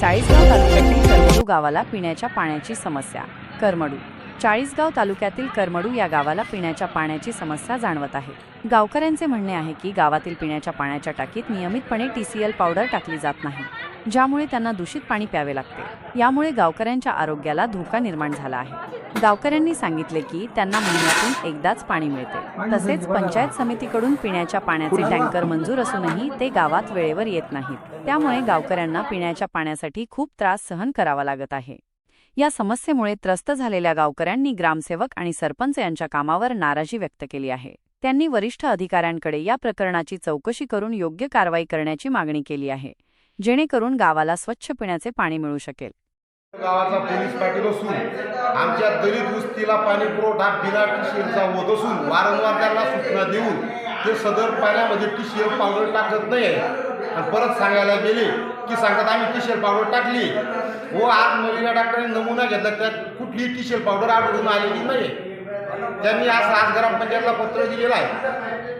चाळीसगाव तालुक्यातील करमडू गावाला पिण्याच्या पाण्याची समस्या. करमडू. चाळीसगाव तालुक्यातील करमडू या गावाला पिण्याच्या पाण्याची समस्या जाणवत आहे. गावकऱ्यांचे म्हणणे आहे की गावातील पिण्याच्या पाण्याच्या टाकीत नियमितपणे टीसीएल पावडर टाकली जात नाही. ज्यामुळे त्यांना दूषित पाणी प्यावे लागते. यामुळे गावकऱ्यांच्या आरोग्याला धोका निर्माण झाला आहे. गावकऱ्यांनी सांगितले की त्यांना महिन्यातून एकदाच पाणी मिळते. तसेच पंचायत समितीकडून पिण्याच्या पाण्याचे टँकर मंजूर असूनही ते गावात वेळेवर येत नाहीत. त्यामुळे गावकऱ्यांना पिण्याच्या पाण्यासाठी खूप त्रास सहन करावा लागत आहे. या समस्येमुळे त्रस्त झालेल्या गावकऱ्यांनी ग्रामसेवक आणि सरपंच यांच्या कामावर नाराजी व्यक्त केली आहे. त्यांनी वरिष्ठ अधिकाऱ्यांकडे या प्रकरणाची चौकशी करून योग्य कारवाई करण्याची मागणी केली आहे. जेणेकरून गावाला स्वच्छ पिण्याचे पाणी मिळू शकेल. गावाचा पोलीस पाटील असून आमच्या दलित वस्तीला पाणी पुरवठा बिना टीसीएलचा होत असून वारंवार त्यांना सूचना देऊन ते सदर पाण्यामध्ये टीसीएल पावडर टाकत नाही. आणि परत सांगायला गेले की सांगतात आम्ही टीसीएल पावडर टाकली. व आज मलिना डॉक्टरांनी नमुना घेतला त्यात कुठली टीसीएल पावडर आढळून आलेली नाही. त्यांनी आज आज ग्रामपंचायतला पत्र दिलेलं आहे.